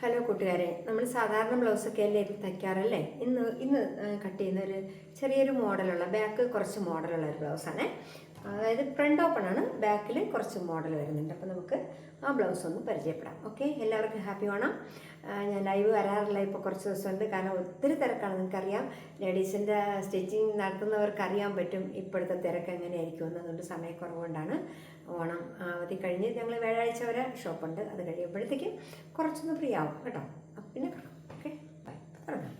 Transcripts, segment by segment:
Hello കൂട്ടുകാരെ നമ്മൾ സാധാരണ ബ്ലൗസൊക്കെ അല്ലേ തയ്ക്കാറല്ലേ? ഇന്ന് ഇന്ന് കട്ട് ചെയ്യുന്ന ഒരു ചെറിയൊരു മോഡലുള്ള ബാക്ക് കുറച്ച് മോഡലുള്ള ഒരു ബ്ലൗസാണ്. അതായത് ഫ്രണ്ട് ഓപ്പൺ ആണ് ബാക്കിൽ കുറച്ച് മോഡൽ വരുന്നുണ്ട്. അപ്പോൾ നമുക്ക് ആ ബ്ലൗസ് ഒന്ന് പരിചയപ്പെടാം. ഓക്കെ? എല്ലാവർക്കും ഹാപ്പി വേണം ഞാൻ ലൈവ് വരാറില്ല ഇപ്പോൾ കുറച്ച് ദിവസമുണ്ട്. കാരണം ഒത്തിരി തിരക്കാണ് നിങ്ങൾക്കറിയാം. ലേഡീസിന്റെ സ്റ്റിച്ചിങ് നടത്തുന്നവർക്ക് അറിയാൻ പറ്റും ഇപ്പോഴത്തെ തിരക്ക് എങ്ങനെയായിരിക്കും എന്നതുകൊണ്ട് സമയക്കുറവുകൊണ്ടാണ്. ഓണം അവധി കഴിഞ്ഞ് ഞങ്ങൾ വ്യാഴാഴ്ച വരെ ഷോപ്പുണ്ട്. അത് കഴിയുമ്പോഴത്തേക്കും കുറച്ചൊന്ന് ഫ്രീ ആവും. കേട്ടോ? പിന്നെ ഓക്കെ? ബൈ പറഞ്ഞു?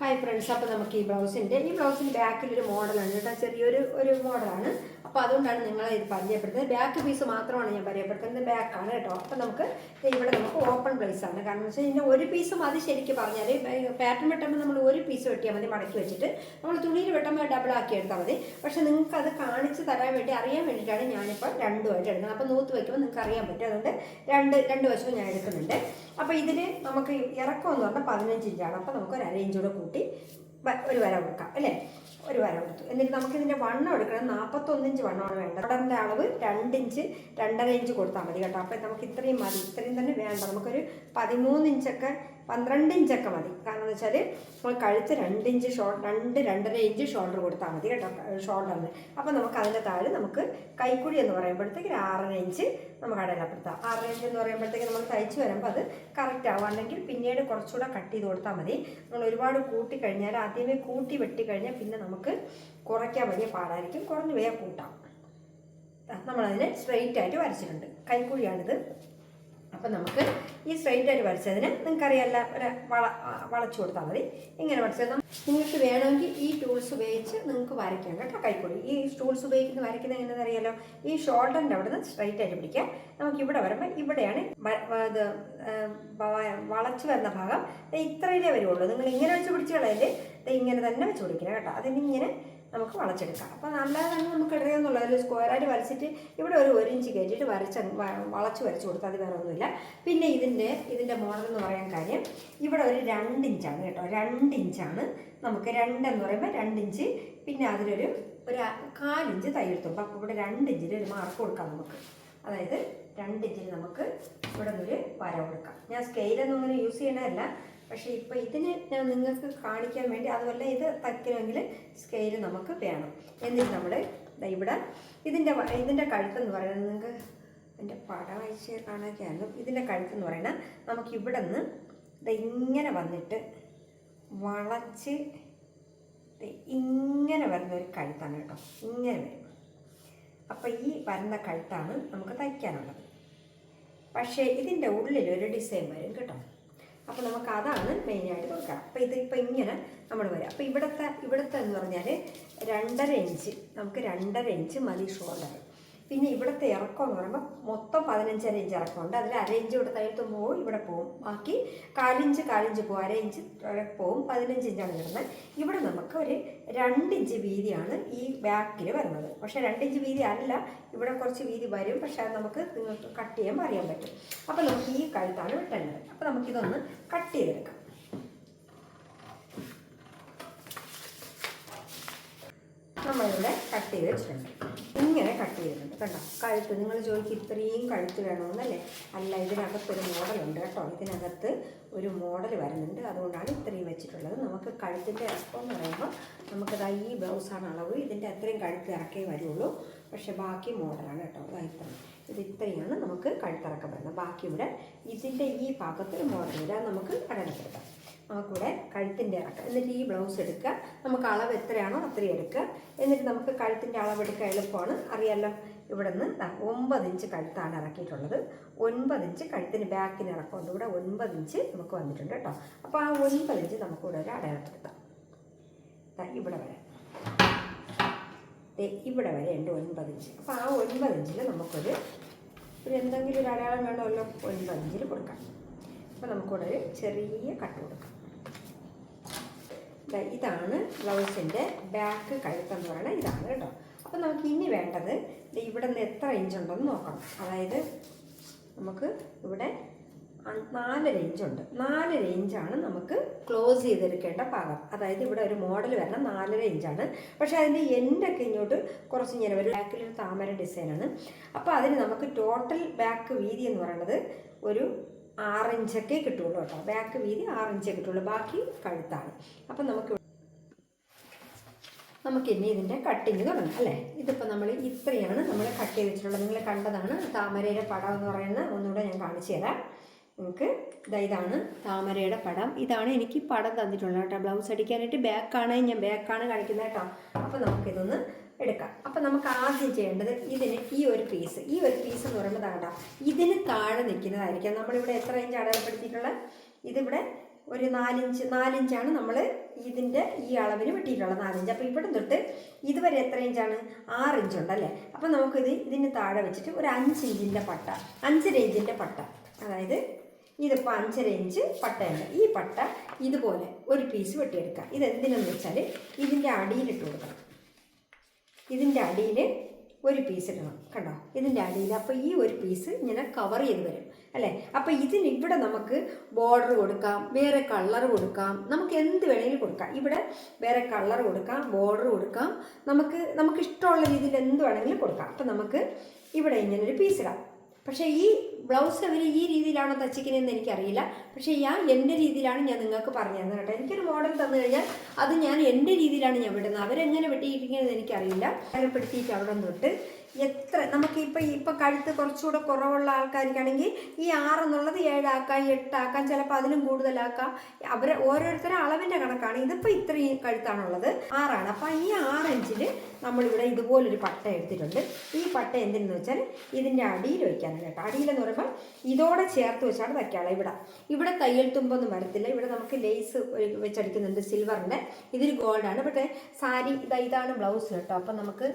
ഹായ് ഫ്രണ്ട്സ് അപ്പോൾ നമുക്ക് ഈ ബ്ലൗസിന്റെ ഈ ബ്ലൗസിന്റെ ബാക്കിലൊരു മോഡലാണ് കേട്ടോ? ചെറിയൊരു ഒരു മോഡലാണ് അപ്പോൾ അതുകൊണ്ടാണ് നിങ്ങളെ ഇത് പരിചയപ്പെടുത്തുന്നത്. ബാക്ക് പീസ് മാത്രമാണ് ഞാൻ പരിചയപ്പെടുത്തുന്നത്. ബാക്കാണ് കേട്ടോ. അപ്പോൾ നമുക്ക് ഇവിടെ നമുക്ക് ഓപ്പൺ പ്ലേസ് ആണ്. കാരണം വെച്ചാൽ ഇതിന്റെ ഒരു പീസ് മതി ശരിക്കും പറഞ്ഞാൽ പാറ്റേൺ വെട്ടുമ്പോൾ നമ്മൾ ഒരു പീസ് വെട്ടിയാൽ മതി മടക്കി വെച്ചിട്ട്. നമ്മൾ തുണിയിൽ വെട്ടുമ്പോൾ ഡബിൾ ആക്കി എടുത്താൽ മതി. പക്ഷെ നിങ്ങൾക്ക് അത് കാണിച്ച് തരാൻ വേണ്ടി അറിയാൻ വേണ്ടിയിട്ടാണ് ഞാനിപ്പോൾ രണ്ടുമായിട്ട് എടുക്കുന്നത്. അപ്പോൾ നൂത്ത് വയ്ക്കുമ്പോൾ നിങ്ങൾക്ക് അറിയാൻ പറ്റും. അതുകൊണ്ട് രണ്ട് രണ്ട് വശവും ഞാൻ എടുക്കുന്നുണ്ട്. അപ്പോൾ ഇതിന് നമുക്ക് ഇറക്കം എന്ന് പറഞ്ഞാൽ പതിനഞ്ച് ഇഞ്ചാണ്. അപ്പോൾ നമുക്ക് ഒരു അര കൂട്ടി ഒരു വര കൊടുക്കാം അല്ലേ? ഒരു വര കൊടുത്തു. എന്നിട്ട് നമുക്ക് ഇതിന്റെ വണ്ണം എടുക്കണം. നാൽപ്പത്തൊന്ന് ഇഞ്ച് വണ്ണമാണ് വേണ്ടത്. കടറിന്റെ അളവ് രണ്ട് ഇഞ്ച് രണ്ടര ഇഞ്ച് കൊടുത്താൽ മതി കേട്ടോ. അപ്പോൾ നമുക്ക് ഇത്രയും മതി. ഇത്രയും തന്നെ വേണ്ട. നമുക്കൊരു പതിമൂന്ന് ഇഞ്ചൊക്കെ പന്ത്രണ്ട് ഇഞ്ചൊക്കെ മതി. കാരണം എന്ന് വെച്ചാൽ നമ്മൾ കഴുത്ത് രണ്ട് ഇഞ്ച് ഷോൾ രണ്ട് രണ്ടര ഇഞ്ച് ഷോൾഡർ കൊടുത്താൽ മതി കേട്ടോ ഷോൾഡറിന് അപ്പോൾ നമുക്ക് അതിന്റെ താഴെ നമുക്ക് കൈക്കുഴി എന്ന് പറയുമ്പോഴത്തേക്ക് ഒരു ആറര ഇഞ്ച് നമുക്ക് അടയാളപ്പെടുത്താം. ആറര ഇഞ്ച് എന്ന് പറയുമ്പോഴത്തേക്ക് നമ്മൾ തയ്ച്ച് വരുമ്പോൾ അത് കറക്റ്റ് ആവും. അല്ലെങ്കിൽ പിന്നീട് കുറച്ചുകൂടെ കട്ട് ചെയ്ത് കൊടുത്താൽ മതി. നമ്മൾ ഒരുപാട് കൂട്ടി കഴിഞ്ഞാൽ ആദ്യമേ കൂട്ടി വെട്ടി കഴിഞ്ഞാൽ പിന്നെ നമുക്ക് കുറയ്ക്കാൻ വലിയ പാടായിരിക്കും. കുറഞ്ഞ് വേഗം കൂട്ടാം. നമ്മളതിനെ സ്ട്രെയിറ്റ് ആയിട്ട് വരച്ചിട്ടുണ്ട്. കൈക്കുഴിയാണിത്. അപ്പം നമുക്ക് ഈ സ്ട്രെയിറ്റ് ആയിട്ട് വരച്ചതിന് നിങ്ങൾക്കറിയാമല്ല ഒരു വള വളച്ചു കൊടുത്താൽ മതി. ഇങ്ങനെ വരച്ചത്. നിങ്ങൾക്ക് വേണമെങ്കിൽ ഈ ടൂൾസ് ഉപയോഗിച്ച് നിങ്ങൾക്ക് വരയ്ക്കാം കേട്ടോ കൈക്കൂടി ഈ ടൂൾസ് ഉപയോഗിക്കുന്ന വരയ്ക്കുന്നത് എങ്ങനെയാണെന്ന് അറിയാലോ ഈ ഷോൾഡറിന്റെ അവിടെ നിന്ന് സ്ട്രെയിറ്റ് ആയിട്ട് പിടിക്കാം. നമുക്ക് ഇവിടെ വരുമ്പോൾ ഇവിടെയാണ് ഇത് വളച്ചു വരുന്ന ഭാഗം. ഇത്രയിലേ വരുള്ളൂ. നിങ്ങൾ ഇങ്ങനെ വെച്ച് പിടിച്ച് കളയല്ലേ ഇങ്ങനെ തന്നെ വെച്ച് പിടിക്കണം കേട്ടോ. അതിനിങ്ങനെ നമുക്ക് വളച്ചെടുക്കാം. അപ്പോൾ നല്ലത് തന്നെ നമുക്ക് ഇടയെന്നുള്ള ഒരു സ്ക്വയറായിട്ട് വരച്ചിട്ട് ഇവിടെ ഒരു ഒരു ഇഞ്ച് കയറ്റിയിട്ട് വരച്ച് വളച്ച് വരച്ച് കൊടുത്താൽ അത് വേറെ ഒന്നുമില്ല. പിന്നെ ഇതിന്റെ ഇതിന്റെ മോഡൽ എന്ന് പറയാൻ കാര്യം ഇവിടെ ഒരു രണ്ട് ഇഞ്ചാണ് കേട്ടോ. രണ്ട് ഇഞ്ചാണ് നമുക്ക് രണ്ടെന്ന് പറയുമ്പോൾ രണ്ട് ഇഞ്ച് പിന്നെ അതിലൊരു ഒരു കാലിഞ്ച് തയ്യെടുത്തും അപ്പോൾ ഇവിടെ രണ്ട് ഇഞ്ചിന് ഒരു മാർക്ക് കൊടുക്കാം നമുക്ക്. അതായത് രണ്ട് ഇഞ്ചിന് നമുക്ക് ഇവിടെ നിന്നൊരു വര കൊടുക്കാം. ഞാൻ സ്കെയിലൊന്നും അങ്ങനെ യൂസ് ചെയ്യണതല്ല. പക്ഷേ ഇപ്പോൾ ഇതിന് ഞാൻ നിങ്ങൾക്ക് കാണിക്കാൻ വേണ്ടി അതുപോലെ ഇത് തയ്ക്കണമെങ്കിൽ സ്കെയിൽ നമുക്ക് വേണം. എന്നിട്ട് നമ്മൾ ഇവിടെ ഇതിന്റെ ഇതിന്റെ കഴുത്തെന്ന് പറയുന്നത് നിങ്ങൾക്ക് എന്റെ പടം അയച്ച് കാണാനൊക്കെയായിരുന്നു ഇതിന്റെ കഴുത്തെന്ന് പറയുന്നത് നമുക്ക് ഇവിടെ നിന്ന് ഇങ്ങനെ വന്നിട്ട് വളച്ച് ഇങ്ങനെ വരുന്ന ഒരു കഴുത്താണ് കേട്ടോ. ഇങ്ങനെ വരും. അപ്പോൾ ഈ വരുന്ന കഴുത്താണ് നമുക്ക് തയ്ക്കാനുള്ളത്. പക്ഷേ ഇതിന്റെ ഉള്ളിൽ ഒരു ഡിസൈൻ വരും കേട്ടോ. അപ്പോൾ നമുക്ക് അതാണ് മെയിനായിട്ട് കൊടുക്കുക അപ്പോൾ ഇതിപ്പോൾ ഇങ്ങനെ നമ്മൾ വരും. അപ്പോൾ ഇവിടുത്തെ ഇവിടുത്തെ എന്ന് പറഞ്ഞാൽ രണ്ടര ഇഞ്ച് നമുക്ക് രണ്ടര ഇഞ്ച് മതി ഷോൾഡർ പിന്നെ ഇവിടുത്തെ ഇറക്കം എന്ന് പറയുമ്പോൾ മൊത്തം പതിനഞ്ചര ഇഞ്ച് ഇറക്കമുണ്ട്. അതിൽ അര ഇഞ്ച് ഇവിടെ തയ്യത്ത് പോകും ഇവിടെ പോകും ബാക്കി കാലിഞ്ച് കാലിഞ്ച് പോകും അര ഇഞ്ച് പോവും. പതിനഞ്ച് ഇഞ്ചാണ് വരുന്നത്. ഇവിടെ നമുക്ക് ഒരു രണ്ട് ഇഞ്ച് വീതിയാണ് ഈ ബാക്കിൽ വരുന്നത്. പക്ഷേ രണ്ട് ഇഞ്ച് വീതി അല്ല. ഇവിടെ കുറച്ച് വീതി വരും. പക്ഷേ അത് നമുക്ക് നിങ്ങൾക്ക് കട്ട് ചെയ്യുമ്പോൾ അറിയാൻ പറ്റും. അപ്പോൾ നമുക്ക് ഈ കഴുത്താണ് വെട്ടേണ്ടത്. അപ്പോൾ നമുക്കിതൊന്ന് കട്ട് ചെയ്തെടുക്കാം. നമ്മളിവിടെ കട്ട് ചെയ്ത് വെച്ചിട്ടുണ്ട്. ഇങ്ങനെ കട്ട് ചെയ്തിട്ടുണ്ട് കണ്ടോ? കഴുത്ത് നിങ്ങൾ ചോദിക്കും ഇത്രയും കഴുത്ത് വേണമെന്നല്ലേ? അല്ല ഇതിനകത്ത് ഇതിനകത്തൊരു മോഡലുണ്ട് കേട്ടോ. ഇതിനകത്ത് ഒരു മോഡൽ വരുന്നുണ്ട്. അതുകൊണ്ടാണ് ഇത്രയും വെച്ചിട്ടുള്ളത്. നമുക്ക് കഴുത്തിന്റെ ഇറക്കം എന്ന് പറയുമ്പോൾ നമുക്കത് ഈ ബ്ലൗസാണ് അളവ്. ഇതിന്റെ അത്രയും കഴുത്ത് ഇറക്കേ വരുള്ളൂ. പക്ഷേ ബാക്കി മോഡലാണ് കേട്ടോ. ഇത്രയും. ഇത് ഇത്രയാണ് നമുക്ക് കഴുത്തിറക്കം വരുന്നത്. ബാക്കി ഇവിടെ ഇതിന്റെ ഈ ഭാഗത്ത് മോഡൽ വരാൻ നമുക്ക് അടയാളപ്പെടുത്താം. നമുക്കിവിടെ കഴുത്തിന്റെ ഇറക്കം. എന്നിട്ട് ഈ ബ്ലൗസ് എടുക്കുക. നമുക്ക് അളവ് എത്രയാണോ അത്രയും എടുക്കുക. എന്നിട്ട് നമുക്ക് കഴുത്തിന്റെ അളവ് എടുക്കാൻ എളുപ്പമാണ്. അറിയാമല്ലോ ഇവിടെ നിന്ന് ഒമ്പത് ഇഞ്ച് കഴുത്താണ് ഇറക്കിയിട്ടുള്ളത്. ഒൻപത് ഇഞ്ച് കഴുത്തിന് ബാക്കിന് ഇറക്കമുണ്ട് ഇവിടെ ഒൻപത് ഇഞ്ച് നമുക്ക് വന്നിട്ടുണ്ട് കേട്ടോ. അപ്പോൾ ആ ഒൻപത് ഇഞ്ച് നമുക്കിവിടെ ഒരു അടയാളപ്പെടുത്താം. ഇവിടെ വരെ. ഇവിടെ വരെ ഉണ്ട് ഒൻപത് ഇഞ്ച്. അപ്പോൾ ആ ഒൻപത് ഇഞ്ചിൽ നമുക്കൊരു ഒരു എന്തെങ്കിലും ഒരു അടയാളം വേണമല്ലോ ഒൻപത് ഇഞ്ചിൽ കൊടുക്കാം. അപ്പോൾ നമുക്കിവിടെ ഒരു ചെറിയ കട്ട് കൊടുക്കാം. ഇതാണ് ബ്ലൗസിന്റെ ബാക്ക് കഴുത്തെന്ന് പറയുന്നത് ഇതാണ് കേട്ടോ. അപ്പോൾ നമുക്ക് ഇനി വേണ്ടത് ഇവിടെ നിന്ന് എത്ര ഇഞ്ച് ഉണ്ടെന്ന് നോക്കണം. അതായത് നമുക്ക് ഇവിടെ അ- റേഞ്ചുണ്ട് നാല് റേഞ്ചാണ് നമുക്ക് ക്ലോസ് ചെയ്തെടുക്കേണ്ട ഭാഗം. അതായത് ഇവിടെ ഒരു മോഡൽ വരണം. നാല് റേഞ്ചാണ് പക്ഷേ അതിന്റെ എൻഡൊക്കെ ഇങ്ങോട്ട് കുറച്ച് ഇങ്ങനെ ബാക്കിൽ ഒരു താമര ഡിസൈനാണ് അപ്പോൾ അതിന് നമുക്ക് ടോട്ടൽ ബാക്ക് വീതി എന്ന് പറയുന്നത് ഒരു ആറ് ഇഞ്ചൊക്കെ കിട്ടുള്ളൂ കേട്ടോ. ബാക്ക് വീതി ആറ് ഇഞ്ചേ കിട്ടുള്ളൂ. ബാക്കി കഴുത്താണ്. അപ്പം നമുക്ക് നമുക്ക് ഇനി ഇതിന്റെ കട്ടിങ് തുടങ്ങാം അല്ലേ? ഇതിപ്പോൾ നമ്മൾ ഇത്രയാണ് നമ്മൾ കട്ട് ചെയ്ത് വെച്ചിട്ടുള്ളത് നിങ്ങൾ കണ്ടതാണ് താമരയുടെ പടം എന്ന് പറയുന്നത് ഒന്നുകൂടെ ഞാൻ കാണിച്ചു തരാം. നിങ്ങൾക്ക് ഇതാ ഇതാണ് താമരയുടെ പടം. ഇതാണ് എനിക്ക് പടം തന്നിട്ടുള്ളത് കേട്ടോ. ബ്ലൗസ് അടിക്കാനായിട്ട് ബാക്കാണ് ഞാൻ ബാക്കാണ് കാണിക്കുന്നത് കേട്ടോ. അപ്പോൾ നമുക്കിതൊന്ന് എടുക്കാം. അപ്പോൾ നമുക്ക് ആദ്യം ചെയ്യേണ്ടത് ഇതിന് ഈ ഒരു പീസ് ഈ ഒരു പീസ് എന്ന് പറയുമ്പോൾ താണ്ട ഇതിന് താഴെ നിൽക്കുന്നതായിരിക്കാം. നമ്മളിവിടെ എത്ര ഇഞ്ച് അടയാളപ്പെടുത്തിയിട്ടുള്ളത്? ഇതിവിടെ ഒരു നാലിഞ്ച് നാലിഞ്ചാണ് നമ്മൾ ഇതിന്റെ ഈ അളവിന് വെട്ടിയിട്ടുള്ളത്. നാലിഞ്ച് അപ്പോൾ ഇവിടെ തൊട്ട് ഇതുവരെ എത്ര ഇഞ്ചാണ് ആറ് ഇഞ്ച് ഉണ്ടല്ലേ അപ്പോൾ നമുക്കിത് ഇതിന് താഴെ വെച്ചിട്ട് ഒരു അഞ്ച് ഇഞ്ചിന്റെ പട്ട. അഞ്ചര ഇഞ്ചിന്റെ പട്ട. അതായത് ഇതിപ്പോൾ അഞ്ചര ഇഞ്ച് പട്ടയുണ്ട് ഈ പട്ട ഇതുപോലെ ഒരു പീസ് വെട്ടിയെടുക്കുക ഇതെന്തിനെന്ന് വെച്ചാൽ ഇതിന്റെ അടിയിലിട്ട് കൊടുക്കണം. ഇതിന്റെ അടിയിൽ ഒരു പീസ് ഇടണം. കണ്ടോ? ഇതിന്റെ അടിയിൽ അപ്പോൾ ഈ ഒരു പീസ് ഇങ്ങനെ കവർ ചെയ്ത് വരും. അല്ലേ? അപ്പോൾ ഇതിന് ഇവിടെ നമുക്ക് ബോർഡർ കൊടുക്കാം വേറെ കളർ കൊടുക്കാം. നമുക്ക് എന്ത് വേണമെങ്കിലും കൊടുക്കാം. ഇവിടെ വേറെ കളർ കൊടുക്കാം ബോർഡർ കൊടുക്കാം. നമുക്ക് നമുക്ക് ഇഷ്ടമുള്ള രീതിയിൽ എന്ത് വേണമെങ്കിലും കൊടുക്കാം. അപ്പോൾ നമുക്ക് ഇവിടെ ഇങ്ങനെ ഒരു പീസ് ഇടാം. പക്ഷേ ഈ ബ്ലൗസ് അവർ ഈ രീതിയിലാണോ തച്ചിക്കുന്നതെന്ന് എനിക്കറിയില്ല. പക്ഷേ ഞാൻ എന്റെ രീതിയിലാണ് ഞാൻ നിങ്ങൾക്ക് പറഞ്ഞു തന്നത് കേട്ടോ. എനിക്കൊരു മോഡൽ തന്നു കഴിഞ്ഞാൽ അത് ഞാൻ എന്റെ രീതിയിലാണ് ഞാൻ വിടുന്നത്. അവരെങ്ങനെ വെട്ടിയിരിക്കുന്നത് എനിക്കറിയില്ല. പെടുത്തിയിട്ട് അവിടെ തൊട്ട് എത്ര നമുക്ക് ഇപ്പം ഇപ്പം കഴുത്ത് കുറച്ചുകൂടെ കുറവുള്ള ആൾക്കാർക്കാണെങ്കിൽ ഈ ആറെന്നുള്ളത് ഏഴാക്കാം എട്ടാക്കാം ചിലപ്പോൾ അതിലും കൂടുതലാക്കാം. അവർ ഓരോരുത്തരും അളവിന്റെ കണക്കാണ്. ഇതിപ്പോൾ ഇത്രയും കഴുത്താണുള്ളത്. ആറാണ്. അപ്പം ഈ ആറ് ഇഞ്ചിൽ നമ്മളിവിടെ ഇതുപോലൊരു പട്ട എടുത്തിട്ടുണ്ട്. ഈ പട്ട എന്തിനെന്ന് വെച്ചാൽ ഇതിന്റെ അടിയിൽ വയ്ക്കാനാണ് കേട്ടോ. അടിയിലെന്ന് പറയുമ്പോൾ ഇതോടെ ചേർത്ത് വെച്ചാണ് വയ്ക്കാളെ ഇവിടെ. ഇവിടെ തയ്യൽ തുമ്പൊന്നും വരത്തില്ല. ഇവിടെ നമുക്ക് ലേസ് വെച്ചടിക്കുന്നുണ്ട്. സിൽവറിന്റെ ഇതൊരു ഗോൾഡാണ് പക്ഷേ സാരി ഇതാ ഇതാണ് ബ്ലൗസ് കേട്ടോ. അപ്പം നമുക്ക്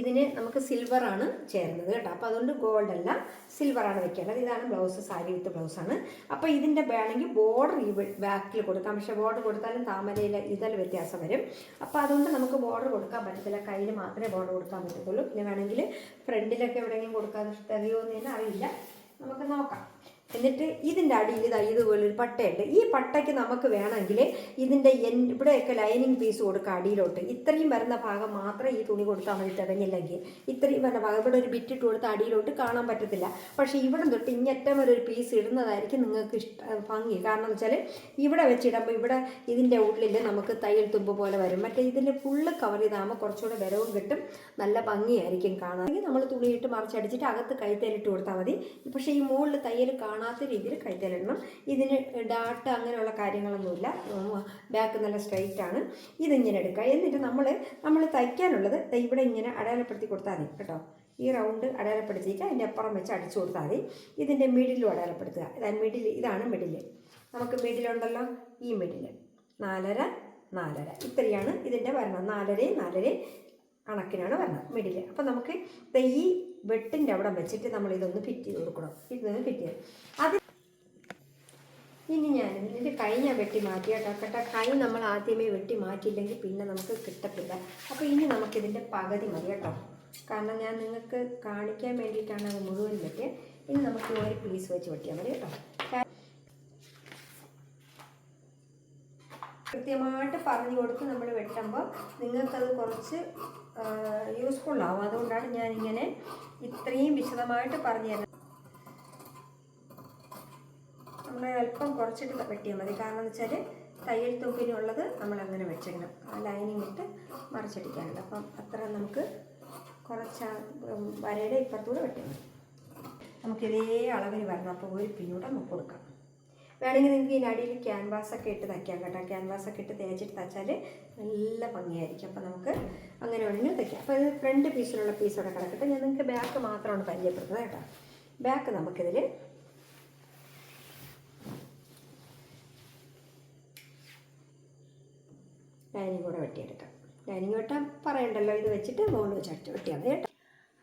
ഇതിന് നമുക്ക് സിൽവറാണ് ചേരുന്നത് കേട്ടോ. അപ്പോൾ അതുകൊണ്ട് ഗോൾഡ് അല്ല സിൽവറാണ് വെക്കേണ്ടത്. ഇതാണ് ബ്ലൗസ് സാരി വിത്ത് ബ്ലൗസാണ് അപ്പോൾ ഇതിന്റെ വേണമെങ്കിൽ ബോർഡർ ഈ ബാക്കിൽ കൊടുക്കാം. പക്ഷേ ബോർഡർ കൊടുത്താലും താമരയിൽ ഇതെല്ലാം വ്യത്യാസം വരും. അപ്പോൾ അതുകൊണ്ട് നമുക്ക് ബോർഡർ കൊടുക്കാൻ പറ്റത്തില്ല. കയ്യിൽ മാത്രമേ ബോർഡർ കൊടുക്കാൻ പറ്റത്തുള്ളൂ. പിന്നെ വേണമെങ്കിൽ ഫ്രണ്ടിലൊക്കെ എവിടെയെങ്കിലും കൊടുക്കാൻ തികയുമെന്ന് തന്നെ അറിയില്ല. നമുക്ക് നോക്കാം. എന്നിട്ട് ഇതിന്റെ അടിയിൽ ഇതാ ഇതുപോലൊരു പട്ടയുണ്ട്. ഈ പട്ടയ്ക്ക് നമുക്ക് വേണമെങ്കിൽ ഇതിന്റെ എൻ ഇവിടെയൊക്കെ ലൈനിങ് പീസ് കൊടുക്കുക അടിയിലോട്ട്. ഇത്രയും വരുന്ന ഭാഗം മാത്രം ഈ തുണി കൊടുത്താൽ മതി തികഞ്ഞില്ലെങ്കിൽ ഇത്രയും വരുന്ന ഭാഗം ഇവിടെ ഒരു ബിറ്റിട്ട് കൊടുത്ത് അടിയിലോട്ട് കാണാൻ പറ്റത്തില്ല. പക്ഷേ ഇവിടെ തൊട്ട് ഇങ്ങറ്റം വരെ ഒരു പീസ് ഇടുന്നതായിരിക്കും നിങ്ങൾക്ക് ഇഷ്ടം ഭംഗി. കാരണം വെച്ചാൽ ഇവിടെ വെച്ചിടുമ്പോൾ ഇവിടെ ഇതിന്റെ ഉള്ളിൽ നമുക്ക് തയ്യൽ തുമ്പ് പോലെ വരും. മറ്റേ ഇതിന്റെ ഫുള്ള് കവർ ചെയ്താകുമ്പോൾ കുറച്ചുകൂടെ വിരവും കിട്ടും. നല്ല ഭംഗിയായിരിക്കും കാണാൻ. നമ്മൾ തുണിയിട്ട് മറിച്ചടിച്ചിട്ട് അകത്ത് കൈത്തേലിട്ട് കൊടുത്താൽ മതി. പക്ഷേ ഈ മുകളിൽ തയ്യൽ കാണാത്ത രീതിയിൽ കൈത്തേലിടണം ഇതിന് ഡാട്ട് അങ്ങനെയുള്ള കാര്യങ്ങളൊന്നുമില്ല. ബാക്ക് നല്ല സ്ട്രൈറ്റ് ആണ്. ഇതിങ്ങനെ എടുക്കുക. എന്നിട്ട് നമ്മൾ നമ്മൾ തയ്ക്കാനുള്ളത് ഇവിടെ ഇങ്ങനെ അടയാളപ്പെടുത്തി കൊടുത്താൽ മതി കേട്ടോ. ഈ റൗണ്ട് അടയാളപ്പെടുത്തിയിട്ട് അതിന്റെ അപ്പുറം വെച്ച് അടിച്ചു കൊടുത്താൽ മതി. ഇതിന്റെ മിഡിലും അടയാളപ്പെടുത്തുക. ഇതാണ് മിഡിൽ ഇതാണ് മിഡിൽ നമുക്ക് മിഡിലുണ്ടല്ലോ ഈ മിഡിൽ നാലര നാലര. ഇത്രയാണ് ഇതിന്റെ വരണം. നാലരയും നാലരയും കണക്കിനാണ് വരണം. മിഡിൽ അപ്പോൾ നമുക്ക് ഈ വെട്ടിന്റെ അവിടെ വെച്ചിട്ട് നമ്മൾ ഇതൊന്ന് ഫിറ്റ് ചെയ്ത് കൊടുക്കണം. ഇതൊന്ന് ഫിറ്റ് ചെയ്യാം. അത് ഇനി ഞാൻ ഇതിന്റെ കൈ ഞാൻ വെട്ടി മാറ്റി കേട്ടോ. കേട്ടോ കൈ നമ്മൾ ആദ്യമേ വെട്ടി മാറ്റിയില്ലെങ്കിൽ പിന്നെ നമുക്ക് കിട്ടത്തില്ല. അപ്പോൾ ഇനി നമുക്കിതിന്റെ പകുതി മതി കേട്ടോ. കാരണം ഞാൻ നിങ്ങൾക്ക് കാണിക്കാൻ വേണ്ടിയിട്ടാണ് അത് മുഴുവൻ വെട്ടിയത് ഇനി നമുക്ക് ഒരു പീസ് വെച്ച് വെട്ടിയാൽ മതി കേട്ടോ. കൃത്യമായിട്ട് പറഞ്ഞു കൊടുത്ത് നമ്മൾ വെട്ടുമ്പോൾ നിങ്ങൾക്കത് കുറച്ച് യൂസ്ഫുൾ ആവും. അതുകൊണ്ടാണ് ഇങ്ങനെ ഇത്രയും വിശദമായിട്ട് പറഞ്ഞു തരുന്നത്. നമ്മൾ അല്പം കുറച്ചിട്ട് വെട്ടിയാൽ മതി. കാരണം എന്ന് വെച്ചാൽ തയ്യൽ തുമ്പിനുള്ളത് നമ്മൾ അങ്ങനെ വെച്ചേക്കണം. ആ ലൈനിങ് ഇട്ട് മറിച്ചടിക്കാനുണ്ട്. അപ്പം അത്ര നമുക്ക് കുറച്ച് വരയുടെ ഇപ്പുറത്തൂടെ വെട്ടിയാൽ മതി. നമുക്ക് ഇതേ അളവിന് വരണം. അപ്പോൾ ഒരു പിന്നൂടെ നമുക്ക് കൊടുക്കാം. വേണമെങ്കിൽ നിങ്ങൾക്ക് ഇതിന്റെ അടിയിൽ ക്യാൻവാസ് ഒക്കെ ഇട്ട് തയ്ക്കാം കേട്ടോ. ക്യാൻവാസ് ഒക്കെ ഇട്ട് തേച്ചിട്ട് തയ്ച്ചാൽ നല്ല ഭംഗിയായിരിക്കും. അപ്പോൾ നമുക്ക് അങ്ങനെ വേണമെങ്കിൽ തയ്ക്കാം. അപ്പോൾ ഇത് ഫ്രണ്ട് പീസിലുള്ള പീസോടെ കിടക്കട്ടെ. ഞാൻ നിങ്ങൾക്ക് ബാക്ക് മാത്രമാണ് പരിചയപ്പെടുന്നത് കേട്ടോ. ബാക്ക് നമുക്കിതിൽ ലൈനിങ് കൂടെ വെട്ടിയെടുക്കാം. ലൈനിങ് വെട്ടാൻ പറയണ്ടല്ലോ. ഇത് വെച്ചിട്ട് മുകളിൽ വെച്ച് വെട്ടിയാൽ മതി കേട്ടോ.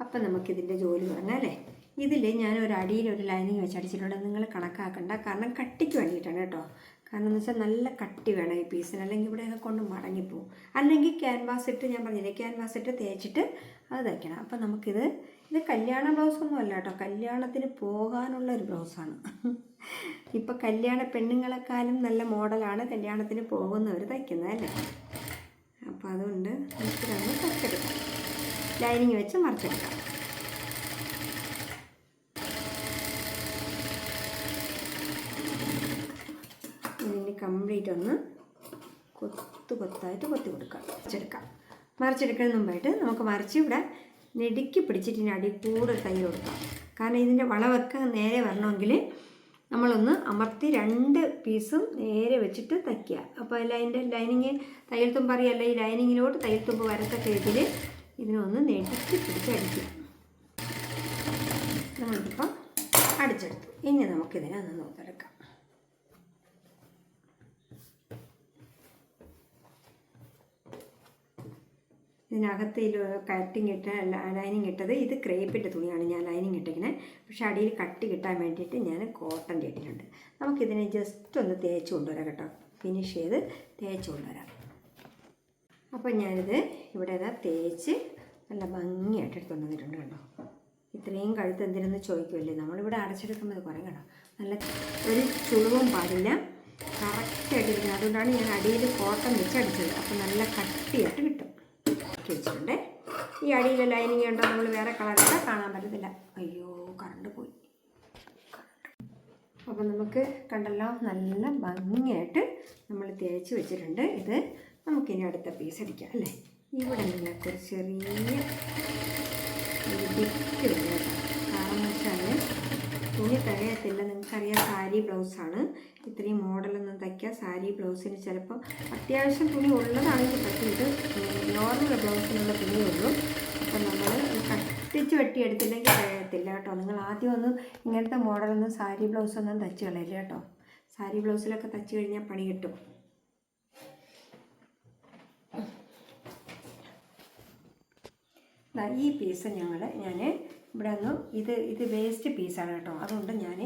അപ്പം നമുക്കിതിന്റെ ജോലി തുടങ്ങാം അല്ലേ? ഇതിൽ ഞാൻ ഒരു അടിയിൽ ഒരു ലൈനിങ് വെച്ച് അടിച്ചിട്ടുണ്ട്. നിങ്ങൾ കണക്കാക്കണ്ട. കാരണം കട്ടിക്ക് വേണ്ടിയിട്ടാണ് കേട്ടോ. കാരണം എന്ന് വെച്ചാൽ നല്ല കട്ടി വേണം ഈ പീസിന് അല്ലെങ്കിൽ ഇവിടെയൊക്കെ കൊണ്ട് മടങ്ങിപ്പോവും. അല്ലെങ്കിൽ ക്യാൻവാസ് ഇട്ട് ഞാൻ പറഞ്ഞില്ലേ ക്യാൻവാസ് ഇട്ട് തേച്ചിട്ട് അത് തയ്ക്കണം. അപ്പം നമുക്കിത് ഇത് കല്യാണ ബ്ലൗസൊന്നും അല്ല കേട്ടോ. കല്യാണത്തിന് പോകാനുള്ള ഒരു ബ്ലൗസാണ് ഇപ്പം കല്യാണ പെണ്ണുങ്ങളെക്കാളും നല്ല മോഡലാണ് കല്യാണത്തിന് പോകുന്നവർ തയ്ക്കുന്നത് അല്ലേ? അപ്പോൾ അതുകൊണ്ട് നമുക്ക് രണ്ട് തയ്ച്ചെടുക്കാം. ലൈനിങ് വെച്ച് മറിച്ചെടുക്കാം. വേണ്ടിയിട്ടൊന്ന് കൊത്തു കൊത്തായിട്ട് കൊത്തി കൊടുക്കാം. മറിച്ചെടുക്കാം. മറിച്ചെടുക്കുന്നതിന് മുമ്പായിട്ട് നമുക്ക് മറിച്ച് ഇവിടെ നെടുക്കി പിടിച്ചിട്ട് ഇനി അടി കൂടെ തൈ കൊടുക്കാം. കാരണം ഇതിന്റെ വളവൊക്കെ നേരെ വരണമെങ്കിൽ നമ്മളൊന്ന് അമർത്തി രണ്ട് പീസും നേരെ വെച്ചിട്ട് തയ്ക്കുക. അപ്പോൾ അതിന്റെ ലൈനിങ് തയ്യൽ തുമ്പ് അറിയാമല്ലോ ഈ ലൈനിങ്ങിലോട്ട് തയ്യൽ തുമ്പ് വരത്തക്ക ഇതിൽ ഇതിനൊന്ന് നെടുക്കി പിടിച്ച് അടിക്കുക. നമ്മളിപ്പോൾ അടിച്ചെടുത്തു. ഇനി നമുക്കിതിനെ ഒന്ന് നോക്കിയെടുക്കാം. ഇതിനകത്ത് കട്ടിങ് ഇട്ട ലൈനിങ് ഇട്ടത് ഇത് ക്രേപ്പിന്റെ തുണിയാണ് ഞാൻ ലൈനിങ് ഇട്ടിരിക്കുന്നത് പക്ഷേ അടിയിൽ കട്ടി കിട്ടാൻ വേണ്ടിയിട്ട് ഞാൻ കോട്ടന്റെ ഇട്ടിട്ടുണ്ട്. നമുക്കിതിനെ ജസ്റ്റ് ഒന്ന് തേച്ച് കൊണ്ടുവരാം കേട്ടോ. ഫിനിഷ് ചെയ്ത് തേച്ച് കൊണ്ടുവരാം. അപ്പോൾ ഞാനിത് ഇവിടെ ഇതാ തേച്ച് നല്ല ഭംഗിയായിട്ട് എടുത്തുകൊണ്ട് വന്നിട്ടുണ്ട് കേട്ടോ. ഇത്രയും കഴുത്ത് എന്തിനെന്ന് ചോദിക്കുമല്ലേ നമ്മളിവിടെ അടച്ചെടുക്കുമ്പോൾ ഇത് കുറേ കേട്ടോ. നല്ല ഒരു ചുളിവും പാടില്ല. കറക്റ്റായിട്ട് ഇരിക്കുന്നത് അതുകൊണ്ടാണ് ഞാൻ അടിയിൽ കോട്ടൺ വെച്ച് അടിച്ചത്. അപ്പോൾ നല്ല കട്ടിയായിട്ട് കിട്ടും. ആക്കി വെച്ചിട്ടുണ്ട്. ഈ അടിയിലെ ലൈനിങ് ഉണ്ടോ നമ്മൾ വേറെ കളറില്ല കാണാൻ പറ്റത്തില്ല. അയ്യോ കറണ്ട് പോയി. അപ്പം നമുക്ക് കണ്ടല്ലോ നല്ല ഭംഗിയായിട്ട് നമ്മൾ തേച്ച് വെച്ചിട്ടുണ്ട്. ഇത് നമുക്കിനി അടുത്ത പീസ് അടിക്കാം അല്ലേ? ഇവിടെ നിങ്ങൾക്ക് ചെറിയ വരും കാരണം എന്ന് വെച്ചാൽ തുണി തികയത്തില്ല നിങ്ങൾക്കറിയാം സാരി ബ്ലൗസാണ്. ഇത്രയും മോഡലൊന്നും തയ്ക്കുക സാരി ബ്ലൗസിന് ചിലപ്പോൾ അത്യാവശ്യം തുണി ഉള്ളതാണെങ്കിൽ പറ്റിയിട്ട് നോർമൽ ബ്ലൗസിനുള്ള തുണിയുള്ളൂ അപ്പം നമ്മൾ കട്ടിച്ച് വെട്ടിയെടുത്തില്ലെങ്കിൽ തികയത്തില്ല കേട്ടോ. നിങ്ങൾ ആദ്യം ഒന്ന് ഇങ്ങനത്തെ മോഡലൊന്നും സാരി ബ്ലൗസൊന്നും തയ്ച്ച് കളയില്ല കേട്ടോ. സാരി ബ്ലൗസിലൊക്കെ തയ്ച്ച് കഴിഞ്ഞാൽ പണി കിട്ടും. ഈ പീസ് ഞങ്ങൾ ഞാൻ ഇവിടെ അങ്ങ് ഇത് ഇത് വേസ്റ്റ് പീസാണ് കേട്ടോ. അതുകൊണ്ട് ഞാൻ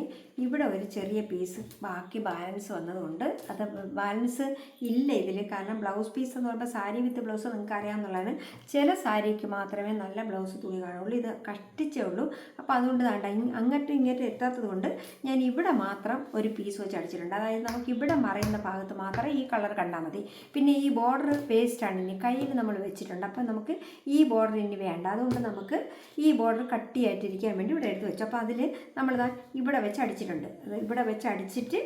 ഇവിടെ ഒരു ചെറിയ പീസ് ബാക്കി ബാലൻസ് വന്നതുകൊണ്ട് അത് ബാലൻസ് ഇല്ല ഇതിൽ കാരണം ബ്ലൗസ് പീസ് എന്ന് പറയുമ്പോൾ സാരി വിത്ത് ബ്ലൗസ് നിങ്ങൾക്ക് അറിയാമെന്നുള്ളതാണ് ചില സാരിക്ക് മാത്രമേ നല്ല ബ്ലൗസ് തുണി കാണുള്ളൂ. ഇത് കഷ്ടിച്ചേ ഉള്ളൂ. അപ്പോൾ അതുകൊണ്ട് വേണ്ട അങ്ങോട്ടും ഇങ്ങോട്ടും എത്താത്തത് കൊണ്ട് ഞാൻ ഇവിടെ മാത്രം ഒരു പീസ് വെച്ച് അടിച്ചിട്ടുണ്ട്. അതായത് നമുക്ക് ഇവിടെ മറയുന്ന ഭാഗത്ത് മാത്രമേ ഈ കളർ കണ്ടാൽ മതി. പിന്നെ ഈ ബോർഡർ വേസ്റ്റാണ് ഇനി കയ്യിൽ നമ്മൾ വെച്ചിട്ടുണ്ട്. അപ്പോൾ നമുക്ക് ഈ ബോർഡർ ഇനി വേണ്ട. അതുകൊണ്ട് നമുക്ക് ഈ ബോർഡർ കട്ടിയായിട്ടിരിക്കാൻ വേണ്ടി ഇവിടെ എടുത്ത് വെച്ചു. അപ്പോൾ അതിൽ നമ്മളിതാ ഇവിടെ വെച്ച് അടിച്ചിട്ടുണ്ട്. അത് ഇവിടെ വെച്ച് അടിച്ചിട്ട്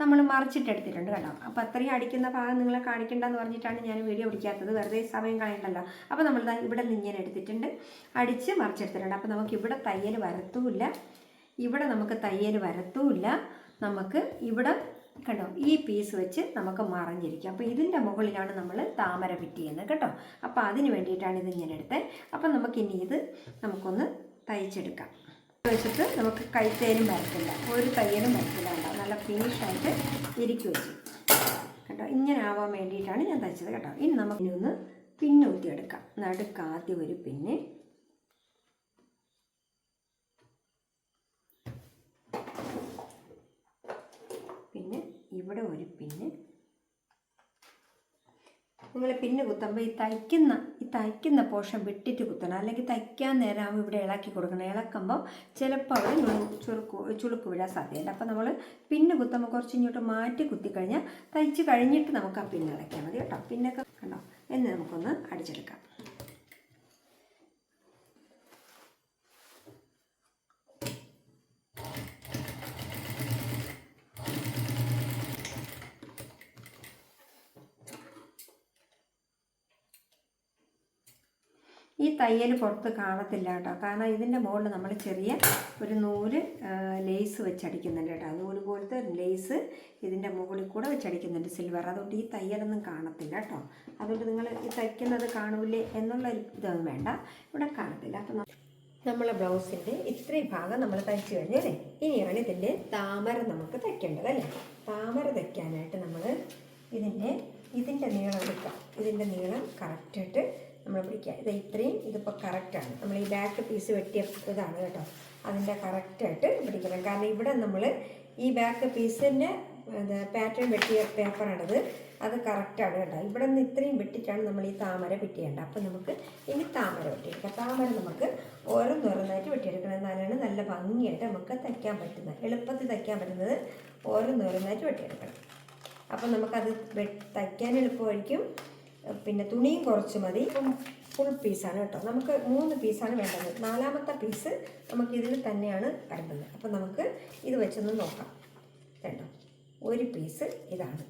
നമ്മൾ മറിച്ചിട്ട് എടുത്തിട്ടുണ്ട് കേട്ടോ. അപ്പോൾ അത്രയും അടിക്കുന്ന ഭാഗം നിങ്ങളെ കാണിക്കണ്ടെന്ന് പറഞ്ഞിട്ടാണ് ഞാൻ വീഡിയോ പിടിക്കാത്തത്. വെറുതെ സമയം കളയണ്ടല്ലോ. അപ്പോൾ നമ്മൾ ഇവിടെ നിന്ന് ഇങ്ങനെ എടുത്തിട്ടുണ്ട്. അടിച്ച് മറിച്ചെടുത്തിട്ടുണ്ട്. അപ്പോൾ നമുക്ക് ഇവിടെ തയ്യൽ വരത്തുമില്ല ഇവിടെ നമുക്ക് തയ്യൽ വരത്തുമില്ല നമുക്ക് ഇവിടെ കേട്ടോ ഈ പീസ് വെച്ച് നമുക്ക് മറഞ്ഞിരിക്കും. അപ്പോൾ ഇതിന്റെ മുകളിലാണ് നമ്മൾ താമര ഫിറ്റ് ചെയ്യുന്നത് കേട്ടോ. അപ്പോൾ അതിന് വേണ്ടിയിട്ടാണ് ഇത് ഞാൻ എടുത്തത്. അപ്പം നമുക്കിനി ഇത് നമുക്കൊന്ന് തയ്ച്ചെടുക്കാം. വെച്ചിട്ട് നമുക്ക് കൈത്തേലും വരത്തില്ല. ഒരു തയ്യലും വരത്തില്ല ഉണ്ടാവും നല്ല ഫിനിഷായിട്ട് ഇരിക്കും വെച്ച് കേട്ടോ ഇങ്ങനെ ആവാൻ വേണ്ടിയിട്ടാണ് ഞാൻ തയ്ച്ചത് കേട്ടോ. ഇനി നമുക്ക് ഒന്ന് പിന്ന് എടുക്കാം നടുക്ക് ആദ്യം ഒരു പിന്നെ. പിന്നെ ഇവിടെ ഒരു പിന്ന്. നിങ്ങൾ പിന്നെ കുത്തുമ്പോൾ ഈ തയ്ക്കുന്ന ഈ തയ്ക്കുന്ന പോർഷൻ വിട്ടിട്ട് കുത്തണം. അല്ലെങ്കിൽ തയ്ക്കാൻ നേരം ഇവിടെ ഇളക്കി കൊടുക്കണം. ഇളക്കുമ്പോൾ ചിലപ്പോൾ അവിടെ ചുരുക്ക് ചുളുക്ക് വിടാൻ സാധ്യതയുണ്ട്. അപ്പോൾ നമ്മൾ പിന്നെ കുത്തുമ്പോൾ കുറച്ച് ഇങ്ങോട്ട് മാറ്റി കുത്തിക്കഴിഞ്ഞാൽ തയ്ച്ച് കഴിഞ്ഞിട്ട് നമുക്ക് ആ പിന്നെ ഇളക്കിയാൽ മതി കേട്ടോ. പിന്നൊക്കെ കണ്ടോ? എന്ന് നമുക്കൊന്ന് അടിച്ചെടുക്കാം ഈ തയ്യൽ പുറത്ത് കാണത്തില്ല കേട്ടോ. കാരണം ഇതിന്റെ മുകളിൽ നമ്മൾ ചെറിയ ഒരു നൂൽ ലേസ് വെച്ചടിക്കുന്നുണ്ട് കേട്ടോ. നൂൽ പോലത്തെ ലേസ് ഇതിന്റെ മുകളിൽ കൂടെ വെച്ചടിക്കുന്നുണ്ട് സിൽവർ. അതുകൊണ്ട് ഈ തയ്യലൊന്നും കാണത്തില്ല കേട്ടോ. അതുകൊണ്ട് നിങ്ങൾ ഈ തയ്ക്കുന്നത് കാണൂലേ എന്നുള്ള ഇതൊന്നും വേണ്ട. ഇവിടെ കാണത്തില്ല. അപ്പം നമ്മളെ ബ്ലൗസിന്റെ ഇത്രയും ഭാഗം നമ്മൾ തയ്ച്ചു കഴിഞ്ഞല്ലേ ഇനിയാണ് ഇതിന്റെ താമര നമുക്ക് തയ്ക്കേണ്ടത് അല്ലേ? താമര തയ്ക്കാനായിട്ട് നമ്മൾ ഇതിന്റെ ഇതിന്റെ നീളം എടുക്കാം. ഇതിന്റെ നീളം കറക്റ്റായിട്ട് നമ്മൾ പിടിക്കുക. ഇത് ഇത്രയും ഇതിപ്പോൾ കറക്റ്റാണ് നമ്മൾ ഈ ബാക്ക് പീസ് വെട്ടിയ ഇതാണ് കേട്ടോ. അതിന്റെ കറക്റ്റായിട്ട് പിടിക്കണം. കാരണം ഇവിടെ നമ്മൾ ഈ ബാക്ക് പീസിന്റെ പാറ്റേൺ വെട്ടിയ പേപ്പറാണിത് അത് കറക്റ്റാണ് കേട്ടോ. ഇവിടെ നിന്ന് ഇത്രയും വെട്ടിയിട്ടാണ് നമ്മൾ ഈ താമര വെട്ടിയേണ്ടത്. അപ്പം നമുക്ക് ഇനി താമര വെട്ടിയെടുക്കാം. താമര നമുക്ക് ഓരോന്നോരോന്നായിട്ട് വെട്ടിയെടുക്കണം. എന്നാലാണ് നല്ല ഭംഗിയായിട്ട് നമുക്ക് തയ്ക്കാൻ പറ്റുന്നത് എളുപ്പത്തിൽ തയ്ക്കാൻ പറ്റുന്നത് ഓരോന്നോരോന്നായിട്ട് വെട്ടിയെടുക്കണം. അപ്പം നമുക്കത് തയ്ക്കാൻ എളുപ്പമായിരിക്കും. പിന്നെ തുണിയും കുറച്ച് മതി. ഇപ്പം ഫുൾ പീസാണ് കേട്ടോ. നമുക്ക് മൂന്ന് പീസാണ് വേണ്ടത്. നാലാമത്തെ പീസ് നമുക്ക് ഇതിൽ തന്നെയാണ് കിടക്കുന്നത് അപ്പം നമുക്ക് ഇത് വെച്ചൊന്ന് നോക്കാം. കേട്ടോ ഒരു പീസ് ഇതാണ്.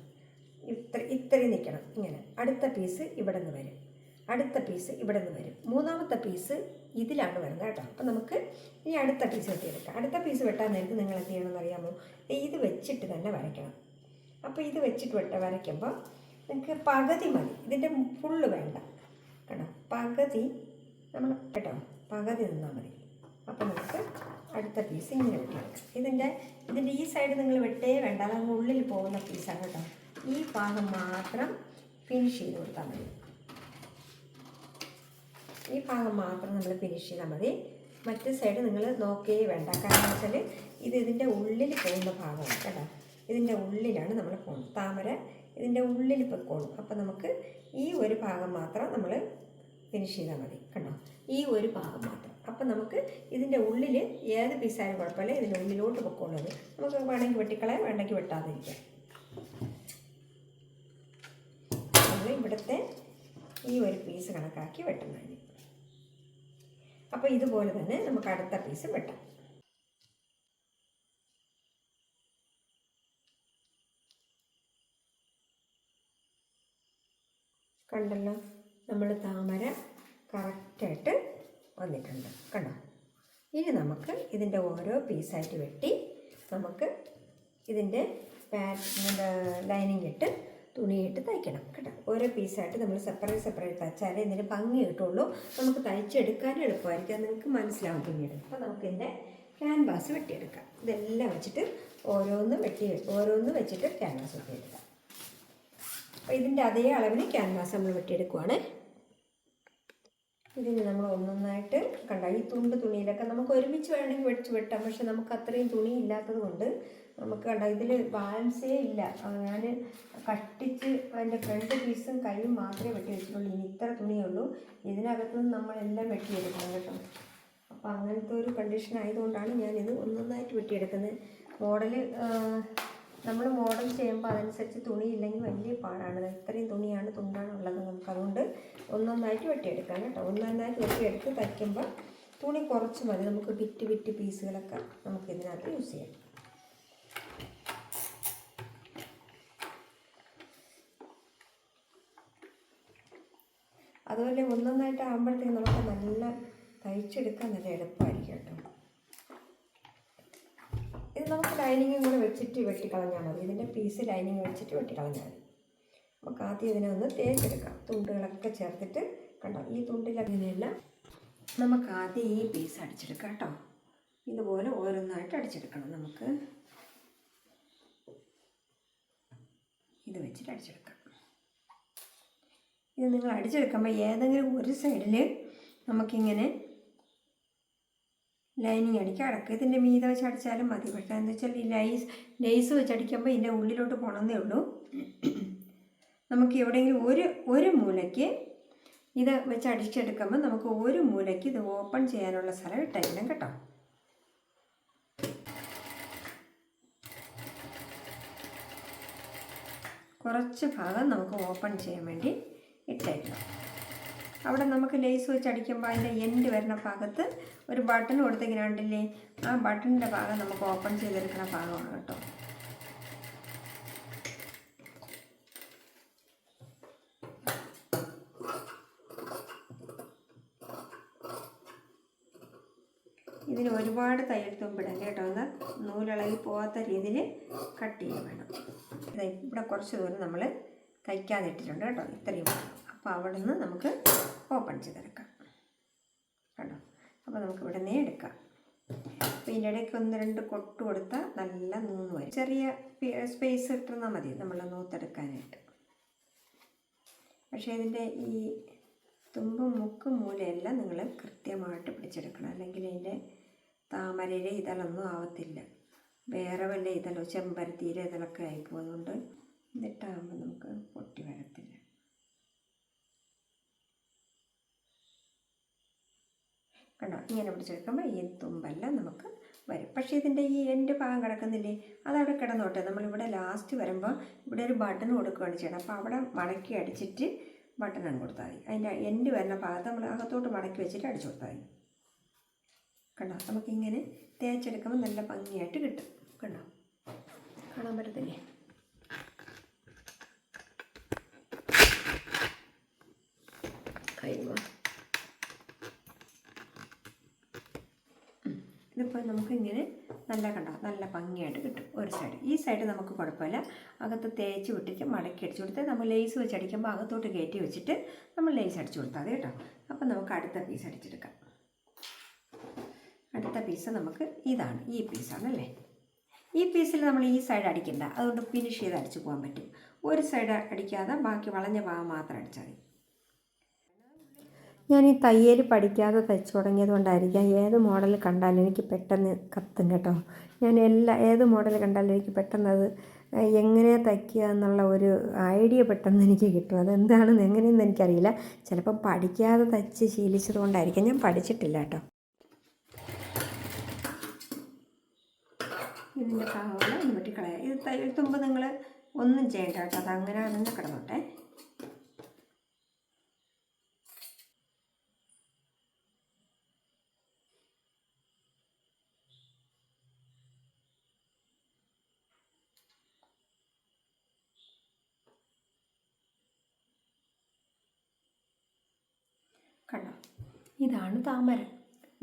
ഇത്ര ഇത്രയും നിൽക്കണം. ഇങ്ങനെ. അടുത്ത പീസ് ഇവിടെ നിന്ന് വരും. അടുത്ത പീസ് ഇവിടെ നിന്ന് വരും. മൂന്നാമത്തെ പീസ് ഇതിലാണ് വരുന്നത് കേട്ടോ. അപ്പം നമുക്ക് ഈ അടുത്ത പീസ് വെട്ടിയെടുക്കാം. അടുത്ത പീസ് വെട്ടാൻ നേരത്ത് നിങ്ങൾ എന്ത് ചെയ്യണമെന്ന് അറിയാമോ? ഇത് വെച്ചിട്ട് തന്നെ വരയ്ക്കണം. അപ്പോൾ ഇത് വെച്ചിട്ട് വെട്ട വരയ്ക്കുമ്പോൾ നിങ്ങൾക്ക് പകുതി മതി. ഇതിന്റെ ഫുള്ള് വേണ്ട. കേട്ടോ? പകുതി നമ്മൾ കേട്ടോ? പകുതി നിന്നാൽ മതി. അപ്പോൾ നമുക്ക് അടുത്ത പീസ് ഇങ്ങനെ വെട്ടിയെടുക്കാം ഇതിന്റെ ഇതിന്റെ ഈ സൈഡ് നിങ്ങൾ വെട്ടേ വേണ്ട. അതങ്ങ് ഉള്ളിൽ പോകുന്ന പീസാണ് കേട്ടോ. ഈ ഭാഗം മാത്രം ഫിനിഷ് ചെയ്ത് കൊടുത്താൽ മതി. ഈ ഭാഗം മാത്രം നമ്മൾ ഫിനിഷ് ചെയ്താൽ മതി. മറ്റേ സൈഡ് നിങ്ങൾ നോക്കേ വേണ്ട. കാരണം വെച്ചാൽ ഇത് ഇതിന്റെ ഉള്ളിൽ പോകുന്ന ഭാഗമാണ് കേട്ടോ. ഇതിന്റെ ഉള്ളിലാണ് നമ്മൾ പോകുന്നത്. താമര ഇതിന്റെ ഉള്ളിൽ പൊയ്ക്കോളും അപ്പോൾ നമുക്ക് ഈ ഒരു ഭാഗം മാത്രം നമ്മൾ ഫിനിഷ് ചെയ്താൽ മതി കണ്ടോ? ഈ ഒരു ഭാഗം മാത്രം. അപ്പം നമുക്ക് ഇതിന്റെ ഉള്ളിൽ ഏത് പീസായാലും കുഴപ്പമില്ല. ഇതിന്റെ ഉള്ളിലോട്ട് പൊക്കോളത് നമുക്ക് വേണമെങ്കിൽ വെട്ടിക്കളയാം വേണമെങ്കിൽ വെട്ടാതിരിക്കാം. ഇവിടുത്തെ ഈ ഒരു പീസ് കണക്കാക്കി വെട്ടുന്നതിന് അപ്പോൾ ഇതുപോലെ തന്നെ നമുക്ക് അടുത്ത പീസ് വെട്ടാം. കണ്ടല്ലോ നമ്മൾ താമര കറക്റ്റായിട്ട് വന്നിട്ടുണ്ട്. കണ്ടോ? ഇനി നമുക്ക് ഇതിന്റെ ഓരോ പീസായിട്ട് വെട്ടി നമുക്ക് ഇതിന്റെ പാറ്റ് ലൈനിങ് ഇട്ട് തുണിയിട്ട് തയ്ക്കണം. കേട്ടോ ഓരോ പീസായിട്ട് നമ്മൾ സെപ്പറേറ്റ് സെപ്പറേറ്റ് തയ്ച്ചാലേ ഇതിന് ഭംഗി കിട്ടുള്ളൂ. നമുക്ക് തയ്ച്ചെടുക്കാൻ എളുപ്പമായിരിക്കും. നിങ്ങൾക്ക് മനസ്സിലാവും പിന്നീട്. അപ്പോൾ നമുക്കിതിന്റെ ക്യാൻവാസ് വെട്ടിയെടുക്കാം. ഇതെല്ലാം വെച്ചിട്ട് ഓരോന്ന് വെട്ടി ഓരോന്ന് വെച്ചിട്ട് ക്യാൻവാസ് വെട്ടിയെടുക്കാം. അപ്പോൾ ഇതിന്റെ അതേ അളവിന് ക്യാൻവാസ് നമ്മൾ വെട്ടിയെടുക്കുവാണ്. ഇതിന് നമ്മൾ ഒന്നൊന്നായിട്ട് കണ്ട? ഈ തുണ്ട് തുണിയിലൊക്കെ നമുക്ക് ഒരുമിച്ച് വേണമെങ്കിൽ വെച്ച് വെട്ടാം. പക്ഷെ നമുക്ക് അത്രയും തുണി ഇല്ലാത്തത് കൊണ്ട് നമുക്ക് കണ്ട? ഇതിൽ ബാലൻസേ ഇല്ല. ഞാൻ കട്ടിച്ച് അതിന്റെ ഫ്രണ്ട് പീസും കൈയും മാത്രമേ വെട്ടി വെച്ചിട്ടുള്ളൂ. ഇനി ഇത്ര തുണിയേ ഉള്ളൂ. ഇതിനകത്ത് നിന്ന് നമ്മളെല്ലാം വെട്ടിയെടുക്കണം കേട്ടോ. അപ്പോൾ അങ്ങനത്തെ ഒരു കണ്ടീഷൻ ആയതുകൊണ്ടാണ് ഞാനിത് ഒന്നൊന്നായിട്ട് വെട്ടിയെടുക്കുന്നത്. മോഡൽ നമ്മൾ മോഡൽ ചെയ്യുമ്പോൾ അതനുസരിച്ച് തുണി ഇല്ലെങ്കിൽ വലിയ പാടാണ്. ഇത്രയും തുണിയാണ് തുണ്ടാണുള്ളത് നമുക്ക്. അതുകൊണ്ട് ഒന്നൊന്നായിട്ട് വെട്ടിയെടുക്കാം കേട്ടോ. ഒന്നൊന്നായിട്ട് വെട്ടിയെടുത്ത് തയ്ക്കുമ്പോൾ തുണി കുറച്ച് മതി. നമുക്ക് വിറ്റ് വിറ്റ് പീസുകളൊക്കെ നമുക്ക് ഇതിനകത്ത് യൂസ് ചെയ്യാം. അതുപോലെ ഒന്നൊന്നായിട്ട് ആകുമ്പോഴത്തേക്ക് നമുക്ക് നല്ല തയ്ച്ചെടുക്കാൻ നല്ല എളുപ്പമായിരിക്കും കേട്ടോ. നമുക്ക് ലൈനിങ്ങും കൂടെ വെച്ചിട്ട് വെട്ടിക്കളഞ്ഞാൽ മതി. ഇതിന്റെ പീസ് ലൈനിങ് വെച്ചിട്ട് വെട്ടിക്കളഞ്ഞാൽ മതി. നമുക്ക് ആദ്യം ഇതിനെ ഒന്ന് തേച്ചെടുക്കാം. തുണ്ടുകളൊക്കെ ചേർത്തിട്ട് കണ്ടോ? ഈ തുണ്ടിലങ്ങനെയെല്ലാം നമുക്ക് ആദ്യം ഈ പീസ് അടിച്ചെടുക്കാം കേട്ടോ. ഇതുപോലെ ഓരോന്നായിട്ട് അടിച്ചെടുക്കണം നമുക്ക്. ഇത് വെച്ചിട്ട് അടിച്ചെടുക്കാം. ഇത് നിങ്ങൾ അടിച്ചെടുക്കുമ്പോൾ ഏതെങ്കിലും ഒരു സൈഡിൽ നമുക്കിങ്ങനെ ലൈനിങ് അടിക്കുക അടക്ക. ഇതിന്റെ മീതെ വെച്ച് അടിച്ചാലും മതി. പക്ഷേ എന്താ വെച്ചാൽ ഈ ലൈസ് ലേസ് വെച്ച് അടിക്കുമ്പോൾ ഇതിന്റെ ഉള്ളിലോട്ട് പോകണമെന്നേ ഉള്ളൂ. നമുക്ക് എവിടെയെങ്കിലും ഒരു ഒരു മൂലയ്ക്ക് ഇത് വെച്ച് അടിച്ചെടുക്കുമ്പോൾ നമുക്ക് ഒരു മൂലയ്ക്ക് ഇത് ഓപ്പൺ ചെയ്യാനുള്ള സ്ഥലം ഇട്ടായിരിക്കണം കേട്ടോ. കുറച്ച് ഭാഗം നമുക്ക് ഓപ്പൺ ചെയ്യാൻ വേണ്ടി ഇട്ടേക്കണം. അവിടെ നമുക്ക് ലേസ് വെച്ച് അടിക്കുമ്പോൾ അതിന്റെ എൻഡ് വരുന്ന ഭാഗത്ത് ഒരു ബട്ടൺ കൊടുത്തിങ്ങനെ ആ ബട്ടണിന്റെ ഭാഗം നമുക്ക് ഓപ്പൺ ചെയ്തെടുക്കുന്ന ഭാഗമാണ് കേട്ടോ. ഇതിന് ഒരുപാട് തയ്യൽ തുമ്പിടാം കേട്ടോ. ഒന്ന് നൂലിളകി പോകാത്ത രീതിയിൽ കട്ട് ചെയ്യാൻ വേണം. ഇവിടെ കുറച്ച് ദൂരം നമ്മൾ തയ്ക്കാതിട്ടിട്ടുണ്ട് കേട്ടോ. ഇത്രയും അപ്പോൾ അവിടെ നിന്ന് നമുക്ക് ഓപ്പൺ ചെയ്തെടുക്കാം. കേട്ടോ അപ്പോൾ നമുക്ക് ഇവിടെ എടുക്കാം. അപ്പോൾ ഇതിന്റെ ഇടയ്ക്ക് ഒന്ന് രണ്ട് കൊട്ട് കൊടുത്താൽ നല്ല നൂന്ന് വരും. ചെറിയ സ്പേസ് കിട്ടുന്നാൽ മതി. നമ്മൾ നൂത്തെടുക്കാനായിട്ട്. പക്ഷേ ഇതിന്റെ ഈ തുമ്പും മുക്കും മൂലയെല്ലാം നിങ്ങൾ കൃത്യമായിട്ട് പിടിച്ചെടുക്കണം. അല്ലെങ്കിൽ അതിന്റെ താമരയിലെ ഇതളൊന്നും ആവത്തില്ല. വേറെ വല്ല ഇതളോ ചെമ്പരത്തിയിലെ ഇതളൊക്കെ ആയിപ്പോൾ എന്നിട്ടാകുമ്പോൾ നമുക്ക് പൊട്ടി വരത്തില്ല. കണ്ടോ? ഇങ്ങനെ പിടിച്ച് വെക്കുമ്പോൾ ഈ തുമ്പെല്ലാം നമുക്ക് വരും. പക്ഷേ ഇതിന്റെ ഈ എന്റെ ഭാഗം കിടക്കുന്നില്ലേ? അതവിടെ കിടന്നോട്ടെ. നമ്മളിവിടെ ലാസ്റ്റ് വരുമ്പോൾ ഇവിടെ ഒരു ബട്ടൺ കൊടുക്കുകയാണ് ചെയ്യണം അപ്പോൾ അവിടെ മടക്കി അടിച്ചിട്ട് ബട്ടൺ അങ്ങ് കൊടുത്താൽ മതി. അതിന്റെ എൻഡ് വരുന്ന ഭാഗത്ത് നമ്മൾ അകത്തോട്ട് മടക്കി വെച്ചിട്ട് അടിച്ചു കൊടുത്താൽ മതി. കണ്ടോ? നമുക്കിങ്ങനെ തേച്ചെടുക്കുമ്പോൾ നല്ല ഭംഗിയായിട്ട് കിട്ടും. കണ്ടോ? കാണാൻ പറ്റത്തില്ലേ? കഴിയുമ്പോൾ ഇതിപ്പോൾ നമുക്ക് ഇങ്ങനെ നല്ല കണ്ടോ നല്ല ഭംഗിയായിട്ട് കിട്ടും ഒരു സൈഡ് ഈ സൈഡ് നമുക്ക് കുഴപ്പമില്ല. അകത്ത് തേച്ച് വിട്ടിട്ട് മടക്കി അടിച്ചു കൊടുത്ത് നമ്മൾ ലേസ് വെച്ച് അടിക്കുമ്പോൾ അകത്തോട്ട് കയറ്റി വെച്ചിട്ട് നമ്മൾ ലേസ് അടിച്ചു കൊടുത്താൽ കേട്ടോ. അപ്പോൾ നമുക്ക് അടുത്ത പീസ് അടിച്ചെടുക്കാം. അടുത്ത പീസ് നമുക്ക് ഇതാണ്. ഈ പീസാണ് അല്ലേ? ഈ പീസിൽ നമ്മൾ ഈ സൈഡ് അടിക്കണ്ട. അതുകൊണ്ട് ഫിനിഷ് ചെയ്ത് അടിച്ചു പോകാൻ പറ്റും. ഒരു സൈഡ് അടിക്കാതെ ബാക്കി വളഞ്ഞ ഭാഗം മാത്രം അടിച്ചാൽ മതി. ഞാൻ ഈ തയ്യൽ പഠിക്കാതെ തയ്ച്ചു തുടങ്ങിയത് കൊണ്ടായിരിക്കാം ഏത് മോഡൽ കണ്ടാലും എനിക്ക് പെട്ടെന്ന് കത്തും കേട്ടോ. ഞാൻ എല്ലാ ഏത് മോഡൽ കണ്ടാലും എനിക്ക് പെട്ടെന്ന് അത് എങ്ങനെ തയ്ക്കുക എന്നുള്ള ഒരു ഐഡിയ പെട്ടെന്ന് എനിക്ക് കിട്ടും. അതെന്താണെന്ന് എങ്ങനെയെന്ന് എനിക്കറിയില്ല. ചിലപ്പം പഠിക്കാതെ തയ്ച്ച് ശീലിച്ചത് കൊണ്ടായിരിക്കാം ഞാൻ പഠിച്ചിട്ടില്ല കേട്ടോ. ഇതിന്റെ ഭാഗങ്ങൾ ഒന്ന് വെട്ടിക്കളയാം ഇത് തയ്യൽ തുമ്പ് നിങ്ങൾ ഒന്നും ചെയ്യണ്ട കേട്ടോ. അത് അങ്ങനെ അങ്ങനെ കിടന്നോട്ടെ കണ്ടോ ഇതാണ് താമര.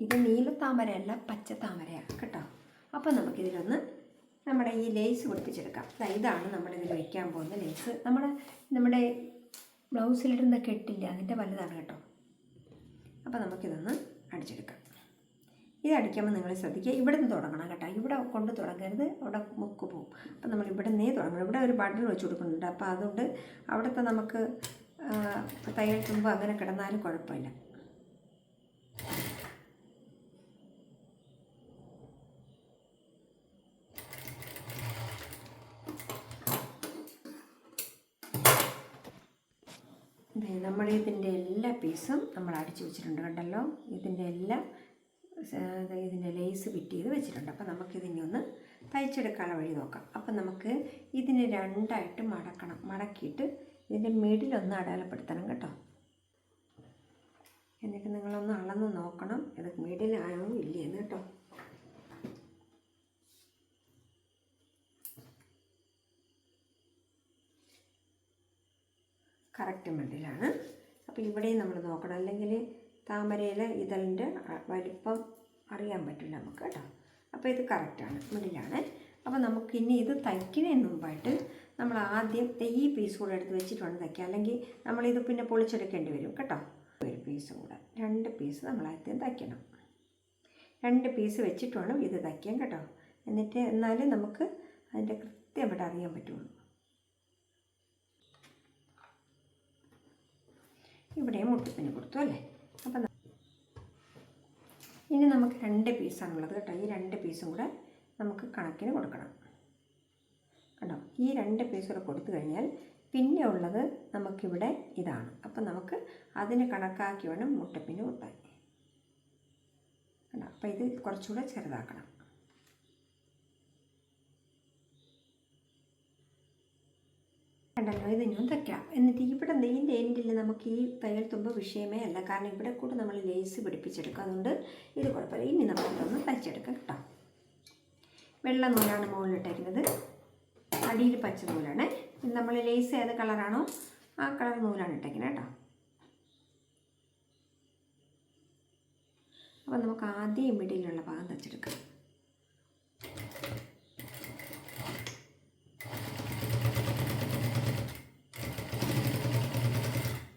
ഇത് നീല താമരയല്ല പച്ച താമരയാണ് കേട്ടോ? അപ്പോൾ നമുക്കിതിലൊന്ന് നമ്മുടെ ഈ ലേസ് പിടിപ്പിച്ചെടുക്കാം. ഇതാണ് നമ്മളിതിൽ വയ്ക്കാൻ പോകുന്ന ലേസ് നമ്മുടെ നമ്മുടെ ബ്ലൗസിലിടുന്ന കെട്ടില്ല അതിന്റെ വലുതാണ് കേട്ടോ. അപ്പോൾ നമുക്കിതൊന്ന് അടിച്ചെടുക്കാം. ഇത് അടിക്കുമ്പോൾ നിങ്ങൾ ശ്രദ്ധിക്കുക ഇവിടെ നിന്ന് തുടങ്ങണം കേട്ടോ. ഇവിടെ കൊണ്ട് തുടങ്ങരുത് അവിടെ മുക്ക് പോകും അപ്പോൾ നമ്മൾ ഇവിടെ നിന്നേ തുടങ്ങണം. ഇവിടെ ഒരു ബട്ടൺ വെച്ച് കൊടുക്കുന്നുണ്ട്. അപ്പോൾ അതുകൊണ്ട് അവിടുത്തെ നമുക്ക് തയ്യൽ തുമ്പ് അങ്ങനെ കിടന്നാലും കുഴപ്പമില്ല. നമ്മൾ ഇതിന്റെ എല്ലാ പീസും നമ്മൾ അടിച്ചു വെച്ചിട്ടുണ്ട് കണ്ടല്ലോ? ഇതിന്റെ എല്ലാ ഇതിന്റെ ലേസ് ഫിറ്റ് ചെയ്ത് വെച്ചിട്ടുണ്ട്. അപ്പോൾ നമുക്കിതിനെ ഒന്ന് തയ്ച്ചെടുക്കാനുള്ള വഴി നോക്കാം. അപ്പം നമുക്ക് ഇതിനെ രണ്ടായിട്ട് മടക്കണം. മടക്കിയിട്ട് ഇതിന്റെ മിഡിലൊന്ന് അടയാളപ്പെടുത്തണം കേട്ടോ. എന്നിട്ട് നിങ്ങളൊന്ന് അളന്ന് നോക്കണം. ഇത് മിഡിലാണോ ഇല്ലയെന്ന് കേട്ടോ. കറക്റ്റ് മിഡിലാണ്. അപ്പോൾ ഇവിടെയും നമ്മൾ നോക്കണം. അല്ലെങ്കിൽ താമരയിലെ ഇതളിന്റെ വലിപ്പം അറിയാൻ പറ്റില്ല നമുക്ക് കേട്ടോ. അപ്പോൾ ഇത് കറക്റ്റാണ് മിഡിലാണ്. അപ്പോൾ നമുക്ക് ഇനി ഇത് തയ്ക്കുന്നതിന് മുമ്പായിട്ട് നമ്മൾ ആദ്യം ഈ പീസ് കൂടെ എടുത്ത് വെച്ചിട്ടുണ്ട് തയ്ക്കുക. അല്ലെങ്കിൽ നമ്മളിത് പിന്നെ പൊളിച്ചെടുക്കേണ്ടി വരും കേട്ടോ. ഒരു പീസ് കൂടെ. രണ്ട് പീസ് നമ്മൾ ആദ്യം തയ്ക്കണം. രണ്ട് പീസ് വെച്ചിട്ട് വേണം ഇത് തയ്ക്കാൻ കേട്ടോ. എന്നിട്ട് എന്നാലേ നമുക്ക് അതിന്റെ കൃത്യമായിട്ട് അറിയാൻ പറ്റുള്ളൂ. ഇവിടെ മുട്ടിപ്പിന് കൊടുത്തു അല്ലേ? അപ്പം ഇനി നമുക്ക് രണ്ട് പീസാണുള്ളത് കേട്ടോ. ഈ രണ്ട് പീസും കൂടെ നമുക്ക് കണക്കിന് കൊടുക്കണം. കണ്ടോ? ഈ രണ്ട് പീസ് കൂടെ കൊടുത്തു കഴിഞ്ഞാൽ പിന്നെ ഉള്ളത് നമുക്കിവിടെ ഇതാണ്. അപ്പം നമുക്ക് അതിന് കണക്കാക്കി വേണം മുട്ടപ്പിന് കുത്താൻ കണ്ടോ? അപ്പം ഇത് കുറച്ചുകൂടെ ചെറുതാക്കണം. കണ്ടല്ലോ ഞാൻ തയ്ക്കാം എന്നിട്ട് ഇവിടെ നെയ്യിന്റെ എൻഡിൽ നമുക്ക് ഈ തയ്യൽ തുമ്പ് വിഷയമേ അല്ല. കാരണം ഇവിടെ കൂടെ നമ്മൾ ലേസ് പിടിപ്പിച്ചെടുക്കും. അതുകൊണ്ട് ഇത് കുഴപ്പമില്ല. ഇനി നമുക്കിതൊന്ന് തയ്ച്ചെടുക്കാം കേട്ടോ. വെള്ള നൂലാണ് മുകളിലിട്ടേക്കുന്നത് അടിയിൽ പച്ച നൂലാണ്. നമ്മൾ ലേസ് ഏത് കളറാണോ ആ കളർ നൂലാണ് ഇട്ടേക്കുന്നത് കേട്ടോ. അപ്പോൾ നമുക്ക് ആദ്യം മിഡിലുള്ള ഭാഗം തയ്ച്ചെടുക്കാം.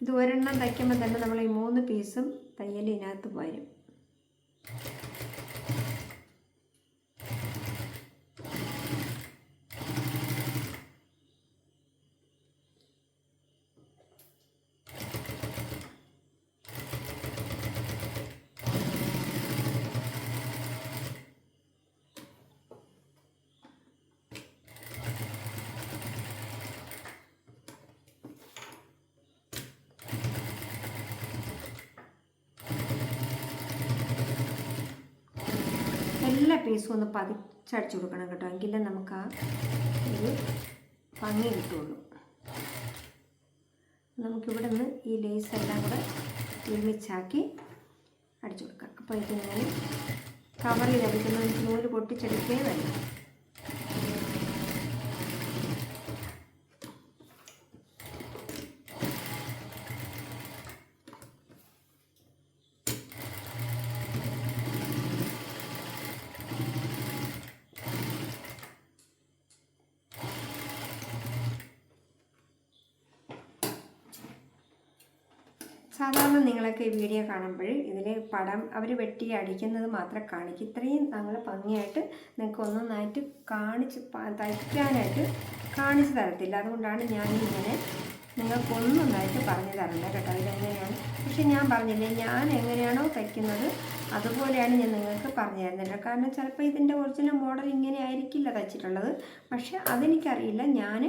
ഇത് ഒരെണ്ണം തയ്ക്കുമ്പോൾ തന്നെ നമ്മൾ ഈ മൂന്ന് പീസും തയ്യൽ ഇതിനകത്ത് വരും എല്ലാ പീസും ഒന്ന് പതിച്ചടിച്ചു കൊടുക്കണം കേട്ടോ. എങ്കിലേ നമുക്ക് ആ ഒരു ഭംഗി കിട്ടുള്ളൂ. നമുക്കിവിടെ നിന്ന് ഈ ലേസ് എല്ലാം കൂടെ ഒരുമിച്ചാക്കി അടിച്ചു കൊടുക്കാം. അപ്പോൾ ഇതിങ്ങനെ കവറിൽ അടിക്കുന്ന നൂൽ പൊട്ടിച്ചെടുക്കേ വേണ്ട സാധാരണ നിങ്ങളൊക്കെ ഈ വീഡിയോ കാണുമ്പോൾ ഇതിൽ പടം അവർ വെട്ടി അടിക്കുന്നത് മാത്രം കാണിക്കും. ഇത്രയും ഞങ്ങൾ ഭംഗിയായിട്ട് നിങ്ങൾക്ക് ഒന്നൊന്നായിട്ട് കാണിച്ച് തയ്ക്കാനായിട്ട് കാണിച്ച് തരത്തില്ല. അതുകൊണ്ടാണ് ഞാൻ ഇങ്ങനെ നിങ്ങൾക്കൊന്നൊന്നായിട്ട് പറഞ്ഞു തരേണ്ടത് കേട്ടോ. ഇതെങ്ങനെയാണ്? പക്ഷെ ഞാൻ പറഞ്ഞില്ലേ ഞാൻ എങ്ങനെയാണോ തയ്ക്കുന്നത് അതുപോലെയാണ് ഞാൻ നിങ്ങൾക്ക് പറഞ്ഞു തരുന്നത്. കാരണം ചിലപ്പോൾ ഇതിന്റെ ഒറിജിനൽ മോഡൽ ഇങ്ങനെ ആയിരിക്കില്ല തയ്ച്ചിട്ടുള്ളത്. പക്ഷെ അതെനിക്കറിയില്ല. ഞാൻ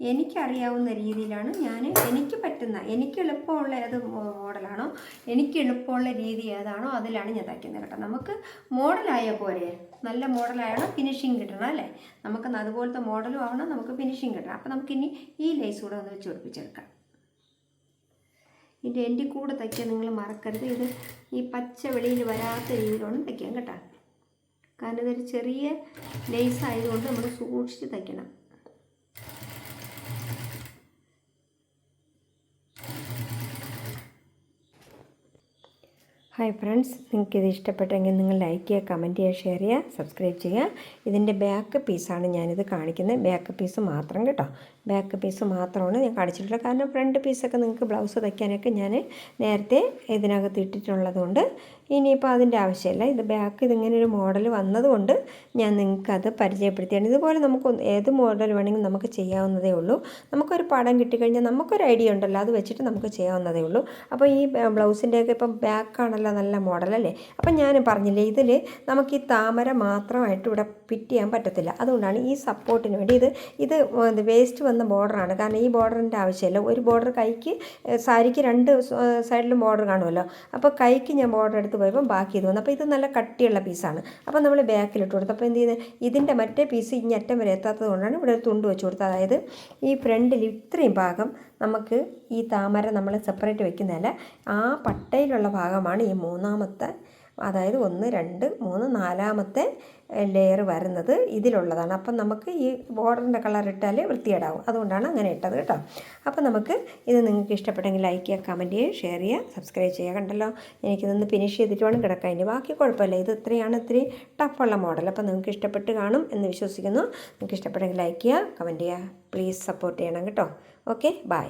എനിക്കറിയാവുന്ന രീതിയിലാണ് ഞാൻ എനിക്ക് പറ്റുന്ന എനിക്ക് എളുപ്പമുള്ള ഏത് മോഡലാണോ എനിക്ക് എളുപ്പമുള്ള രീതി ഏതാണോ അതിലാണ് ഞാൻ തയ്ക്കുന്നത് കേട്ടോ. നമുക്ക് മോഡലായ പോലെ നല്ല മോഡലായണം ഫിനിഷിങ് കിട്ടണം അല്ലേ? നമുക്ക് അതുപോലത്തെ മോഡലും ആവണം നമുക്ക് ഫിനിഷിങ് കിട്ടണം. അപ്പോൾ നമുക്കിനി ഈ ലേസ് കൂടെ ഒന്ന് വെച്ച് പിടിപ്പിച്ചെടുക്കാം ഇതിന്റെ എന്റെ കൂടെ തയ്ക്കാൻ നിങ്ങൾ മറക്കരുത്. ഇത് ഈ പച്ച വെളിയിൽ വരാത്ത രീതിയിലാണ് തയ്ക്കാൻ കേട്ടോ. കാരണം ഇതൊരു ചെറിയ ലേസ് ആയതുകൊണ്ട് നമ്മൾ സൂക്ഷിച്ച് തയ്ക്കണം. ഹായ് ഫ്രണ്ട്സ് നിങ്ങൾക്ക് ഇത് ഇഷ്ടപ്പെട്ടെങ്കിൽ നിങ്ങൾ ലൈക്ക് ചെയ്യുക കമന്റ് ചെയ്യുക ഷെയർ ചെയ്യുക സബ്സ്ക്രൈബ് ചെയ്യുക. ഇതിന്റെ ബാക്ക് പീസാണ് ഞാനിത് കാണിക്കുന്നത്. ബാക്ക് പീസ് മാത്രം കേട്ടോ. ബാക്ക് പീസ് മാത്രമാണ് ഞാൻ കാണിച്ചിട്ടുള്ളത്. കാരണം ഫ്രണ്ട് പീസൊക്കെ നിങ്ങൾക്ക് ബ്ലൗസ് തയ്ക്കാനൊക്കെ ഞാൻ നേരത്തെ ഇതിനകത്ത് ഇട്ടിട്ടുള്ളത് കൊണ്ട് ഇനിയിപ്പോൾ അതിന്റെ ആവശ്യമില്ല. ഇത് ബാക്ക് ഇതിങ്ങനെ ഒരു മോഡൽ വന്നതുകൊണ്ട് ഞാൻ നിങ്ങൾക്കത് പരിചയപ്പെടുത്തിയാണ്. ഇതുപോലെ നമുക്ക് ഏത് മോഡൽ വേണമെങ്കിലും നമുക്ക് ചെയ്യാവുന്നതേ ഉള്ളൂ. നമുക്കൊരു പടം കിട്ടിക്കഴിഞ്ഞാൽ നമുക്കൊരു ഐഡിയ ഉണ്ടല്ലോ. അത് വെച്ചിട്ട് നമുക്ക് ചെയ്യാവുന്നതേ ഉള്ളൂ. അപ്പോൾ ഈ ബ്ലൗസിന്റെയൊക്കെ ഇപ്പം ബാക്കാണല്ലോ നല്ല മോഡലല്ലേ അപ്പം ഞാൻ പറഞ്ഞില്ലേ ഇതിൽ നമുക്ക് ഈ താമര മാത്രമായിട്ട് ഇവിടെ ഫിറ്റ് ചെയ്യാൻ പറ്റത്തില്ല. അതുകൊണ്ടാണ് ഈ സപ്പോർട്ടിന് വേണ്ടി ഇത് ഇത് വേസ്റ്റ് ബോർഡറാണ്. കാരണം ഈ ബോർഡറിന്റെ ആവശ്യമില്ല. ഒരു ബോർഡർ കൈക്ക് സാരിക്ക് രണ്ട് സൈഡിലും ബോർഡർ കാണുമല്ലോ. അപ്പോൾ കൈക്ക് ഞാൻ ബോർഡർ എടുത്ത് പോയപ്പോൾ ബാക്കി ഇത് വന്നു. അപ്പോൾ ഇത് നല്ല കട്ടിയുള്ള പീസാണ്. അപ്പോൾ നമ്മൾ ബാക്കിലിട്ട് കൊടുത്തു. അപ്പോൾ എന്ത് ചെയ്യുന്നത് ഇതിന്റെ മറ്റേ പീസ് ഇനി അറ്റം വരെ എത്താത്തത് കൊണ്ടാണ് ഇവിടെ ഒരു തുണ്ട് വെച്ച് കൊടുത്തത്. അതായത് ഈ ഫ്രണ്ടിൽ ഇത്രയും ഭാഗം നമുക്ക് ഈ താമര നമ്മൾ സെപ്പറേറ്റ് വെക്കുന്നതല്ല ആ പട്ടയിലുള്ള ഭാഗമാണ് ഈ മൂന്നാമത്തെ അതായത് ഒന്ന് രണ്ട് മൂന്ന് നാലാമത്തെ ലെയർ വരുന്നത് ഇതിലുള്ളതാണ്. അപ്പം നമുക്ക് ഈ ബോർഡറിന്റെ കളർ ഇട്ടാൽ വൃത്തികേടാവും. അതുകൊണ്ടാണ് അങ്ങനെ ഇട്ടത് കേട്ടോ. അപ്പോൾ നമുക്ക് ഇത് നിങ്ങൾക്ക് ഇഷ്ടപ്പെട്ടെങ്കിൽ ലൈക്ക് ചെയ്യുക കമന്റ് ചെയ്യുക ഷെയർ ചെയ്യുക സബ്സ്ക്രൈബ് ചെയ്യുക കണ്ടല്ലോ. എനിക്കിതൊന്ന് ഫിനിഷ് ചെയ്തിട്ട് വേണം കിടക്കാൻ. ഇനി ബാക്കി കുഴപ്പമില്ല. ഇത് ഇത്രയാണ് ഇത്തിരി ടഫുള്ള മോഡൽ അപ്പോൾ നിങ്ങൾക്ക് ഇഷ്ടപ്പെട്ട് കാണും എന്ന് വിശ്വസിക്കുന്നു. നിങ്ങൾക്ക് ഇഷ്ടപ്പെട്ടെങ്കിൽ ലൈക്ക് ചെയ്യുക കമന്റ് ചെയ്യുക. പ്ലീസ് സപ്പോർട്ട് ചെയ്യണം കേട്ടോ. Okay bye